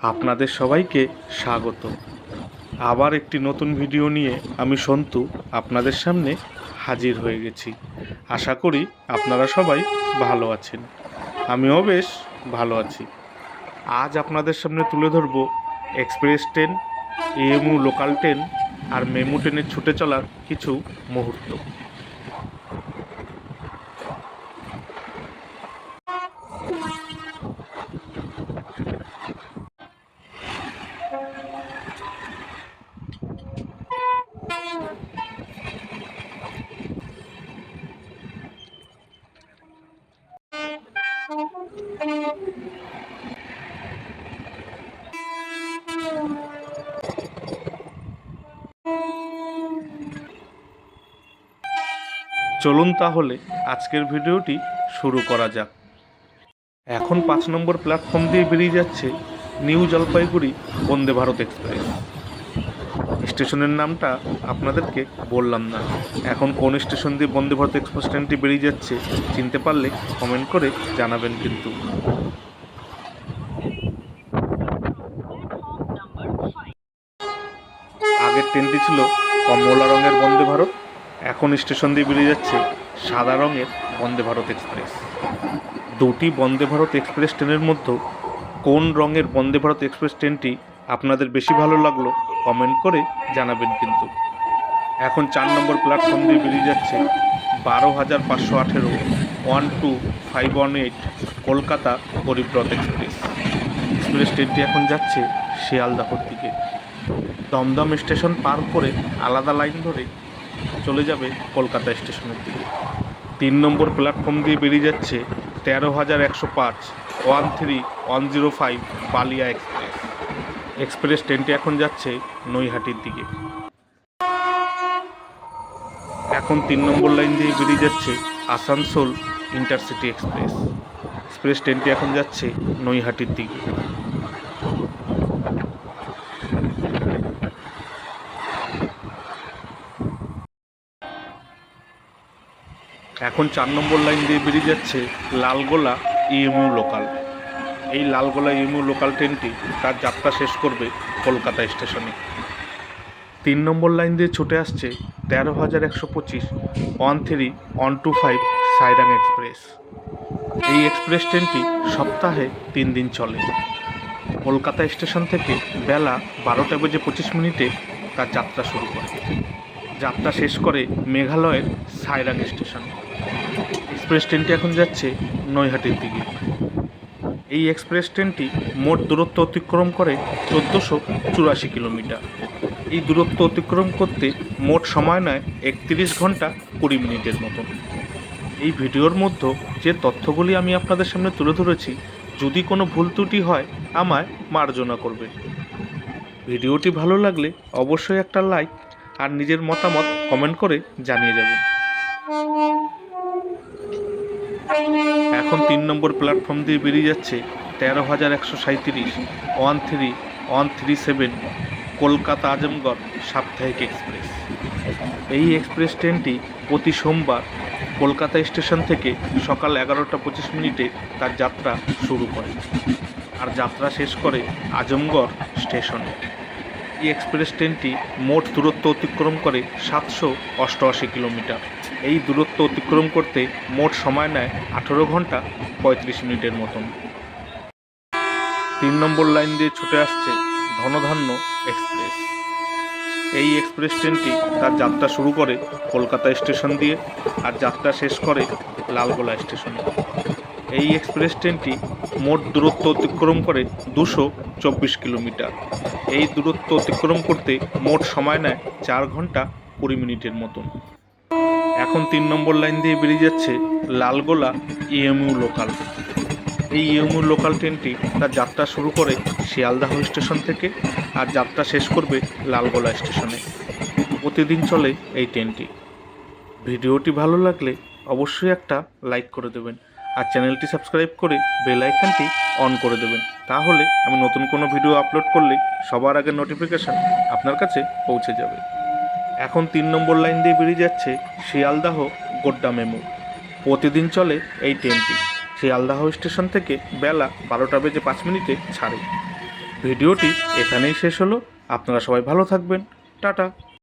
আপনাদের সবাইকে স্বাগত। আবার একটি নতুন ভিডিও নিয়ে আমি সন্তু আপনাদের সামনে হাজির হয়ে গেছি। আশা করি আপনারা সবাই ভালো আছেন। আমিও বেশ ভালো আছি। আজ আপনাদের সামনে তুলে ধরব express train, EMU local train আর মেমু ট্রেনের ছুটে চলার কিছু মুহূর্ত। চলুন তাহলে আজকের ভিডিওটি শুরু করা যাক। এখন পাঁচ নম্বর প্ল্যাটফর্ম দিয়ে বেরিয়ে যাচ্ছে নিউ জলপাইগুড়ি বন্দে ভারত এক্সপ্রেস। স্টেশনের নামটা আপনাদেরকে বললাম না। এখন কোন স্টেশন দিয়ে বন্দে ভারত এক্সপ্রেস ট্রেনটি বেরিয়ে যাচ্ছে চিনতে পারলে কমেন্ট করে জানাবেন কিন্তু। আগের ট্রেনটি ছিল কমলা রঙের বন্দে ভারত, এখন স্টেশন দিয়ে বেরিয়ে যাচ্ছে সাদা রঙের বন্দে ভারত এক্সপ্রেস। দুটি বন্দে ভারত এক্সপ্রেস ট্রেনের মধ্যে কোন রঙের বন্দে ভারত এক্সপ্রেস ট্রেনটি আপনাদের বেশি ভালো লাগল কমেন্ট করে জানাবেন কিন্তু। এখন চার নম্বর প্ল্যাটফর্ম দিয়ে বেরিয়ে যাচ্ছে বারো হাজার পাঁচশো আঠেরো one two five one eight Kolkata Garib Rath express. Express ট্রেনটি এখন যাচ্ছে শিয়ালদাহর দিকে। দমদম স্টেশন পার করে আলাদা লাইন ধরে চলে যাবে কলকাতা স্টেশনের দিকে। তিন নম্বর প্ল্যাটফর্ম দিয়ে বেরিয়ে যাচ্ছে তেরো হাজার একশো পাঁচ one three one zero five Ballia express. Express ট্রেনটি এখন যাচ্ছে নৈহাটির দিকে। এখন তিন নম্বর লাইন দিয়ে বেরিয়ে যাচ্ছে আসানসোল ইন্টারসিটি এক্সপ্রেস। এক্সপ্রেস ট্রেনটি এখন যাচ্ছে নৈহাটির দিকে। এখন চার নম্বর লাইন দিয়ে বেরিয়ে যাচ্ছে লালগোলা ইএমইউ লোকাল। এই লালগোলা ইএমইউ লোকাল ট্রেনটি তার যাত্রা শেষ করবে কলকাতা স্টেশনে। তিন নম্বর লাইন দিয়ে ছুটে আসছে তেরো হাজার একশো পঁচিশ one three one two five Sairang express. এই এক্সপ্রেস ট্রেনটি সপ্তাহে তিন দিন চলে। কলকাতা স্টেশন থেকে বেলা বারোটা বেজে পঁচিশ মিনিটে তার যাত্রা শুরু করে। যাত্রা শেষ করে মেঘালয়ের সাইরাং স্টেশন। এক্সপ্রেস ট্রেনটি এখন যাচ্ছে নৈহাটির দিকে। এই এক্সপ্রেস ট্রেনটি মোট দূরত্ব অতিক্রম করে চোদ্দোশো চুরাশি কিলোমিটার। এই দূরত্ব অতিক্রম করতে মোট সময় নেয় একত্রিশ ঘণ্টা কুড়ি মিনিটের মতন। এই ভিডিওর মধ্যে যে তথ্যগুলি আমি আপনাদের সামনে তুলে ধরেছি, যদি কোনো ভুল ত্রুটি হয়, আমায় মার্জনা করবে ভিডিওটি ভালো লাগলে অবশ্যই একটা লাইক আর নিজের মতামত কমেন্ট করে জানিয়ে যাবেন। এখন তিন নম্বর প্ল্যাটফর্ম দিয়ে বেরিয়ে যাচ্ছে তেরো হাজার একশো সাঁত্রিশ one three one three seven, Kolkata Azamgarh সাপ্তাহিক এক্সপ্রেস। এই এক্সপ্রেস ট্রেনটি প্রতি সোমবার কলকাতা স্টেশন থেকে সকাল এগারোটা পঁচিশ মিনিটে তার যাত্রা শুরু করে, আর যাত্রা শেষ করে আজমগড় স্টেশনে। এই এক্সপ্রেস ট্রেনটি মোট দূরত্ব অতিক্রম করে সাতশো অষ্টআশি কিলোমিটার। এই দূরত্ব অতিক্রম করতে মোট সময় নেয় আঠেরো ঘণ্টা পঁয়ত্রিশ মিনিটের মতন। তিন নম্বর লাইন দিয়ে ছুটে আসছে ধনধান্য এক্সপ্রেস। এই এক্সপ্রেস ট্রেনটি তার যাত্রা শুরু করে কলকাতা স্টেশন দিয়ে আর যাত্রা শেষ করে লালগোলা স্টেশনে। এই এক্সপ্রেস ট্রেনটি মোট দূরত্ব অতিক্রম করে দুশো চব্বিশ কিলোমিটার। এই দূরত্ব অতিক্রম করতে মোট সময় নেয় চার ঘণ্টা কুড়ি মিনিটের মতন। এখন তিন নম্বর লাইন দিয়ে বেরিয়ে যাচ্ছে লালগোলা ইএমইউ লোকাল। এই ইএমইউ লোকাল ট্রেনটি তার যাত্রা শুরু করে শিয়ালদাহ স্টেশন থেকে আর যাত্রা শেষ করবে লালগোলা স্টেশনে। প্রতিদিন চলে এই ট্রেনটি। ভিডিওটি ভালো লাগলে অবশ্যই একটা লাইক করে দেবেন। আর চ্যানেলটি সাবস্ক্রাইব করে বেল আইকনটি অন করে দেবেন। তাহলে আমি নতুন কোনো ভিডিও আপলোড করলে সবার আগে নোটিফিকেশান আপনার কাছে পৌঁছে যাবে। এখন তিন নম্বর লাইন দিয়ে বেরিয়ে যাচ্ছে শিয়ালদাহ গোড্ডা মেমু। প্রতিদিন চলে এই ট্রেনটি। শিয়ালদাহ স্টেশন থেকে বেলা বারোটা বেজে পাঁচ মিনিটে ছাড়ে। ভিডিওটি এখানেই শেষ হলো। আপনারা সবাই ভালো থাকবেন। টাটা।